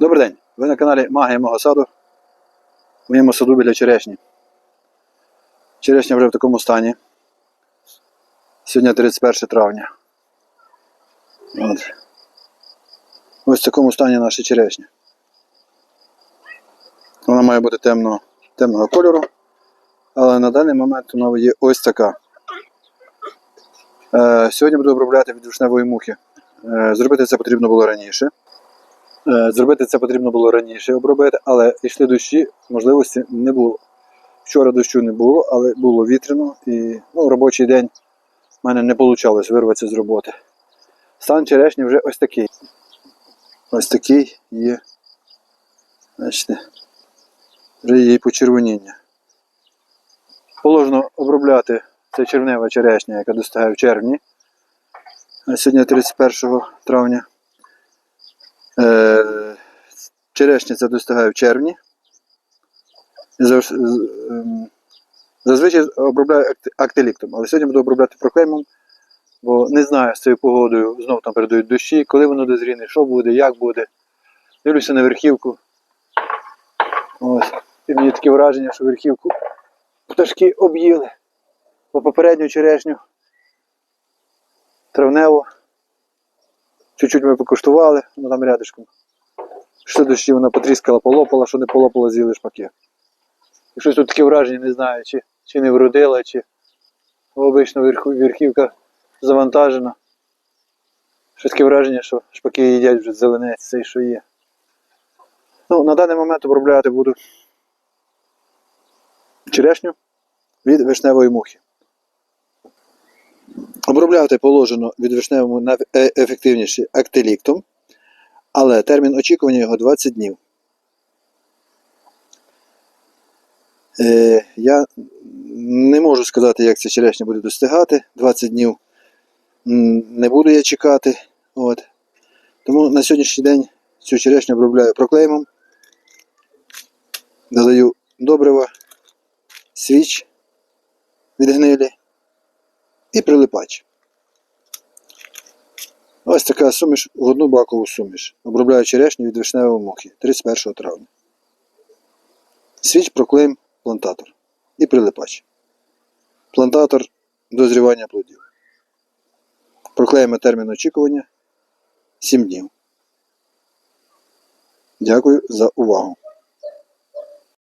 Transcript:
Добрий день! Ви на каналі Магія мого саду. В моєму саду біля черешні. Черешня вже в такому стані. Сьогодні 31 травня. От. Ось в такому стані наша черешня. Вона має бути темно, темного кольору. Але на даний момент вона є ось така. Е, сьогодні буду обробляти від вишневої мухи. Е, зробити це потрібно було раніше. Е, Зробити це потрібно було раніше обробити, але йшли дощі, можливості не було. Вчора дощу не було, але було вітряно і ну, робочий день в мене не вийшло вирватися з роботи. Стан черешні вже ось такий. Ось такий є. Бачите, вже є почервоніння. Положено обробляти це червнева черешня, яка достигає в червні. Сьогодні 31 травня. Е, черешня це достигає в червні. Ем, Зазвичай обробляю актиліктом, але сьогодні буду обробляти проклеймом, бо не знаю з цією погодою, знов там передають дощі, коли воно дозріне, що буде, як буде. Дивлюся на верхівку. Ось. І мені таке враження, що верхівку пташки об'їли. Бо попередню черешню травневу. Чуть-чуть ми покуштували, ну там рядышком. Що дощі вона потріскала, полопала, що не полопала, з'їли шпаки. І щось тут таке враження, не знаю, чи, чи не вродила, чи обично верхівка завантажена. Щось таке враження, що шпаки їдять вже зеленець, цей, що є. Ну, на даний момент обробляти буду черешню від вишневої мухи. Обробляти положено від вишневому найефективніше актиліктом, але термін очікування його 20 днів. Е, я не можу сказати, як ця черешня буде достигати. 20 днів не буду я чекати. От. Тому на сьогоднішній день цю черешню обробляю проклеймом. Додаю добрива, свіч від гнилі і прилипач. Ось така суміш в одну бакову суміш. Обробляю черешню від вишневої мухи 31 травня. Свіч проклейм плантатор і прилипач. Плантатор дозрівання плодів. Проклеїмо термін очікування 7 днів. Дякую за увагу.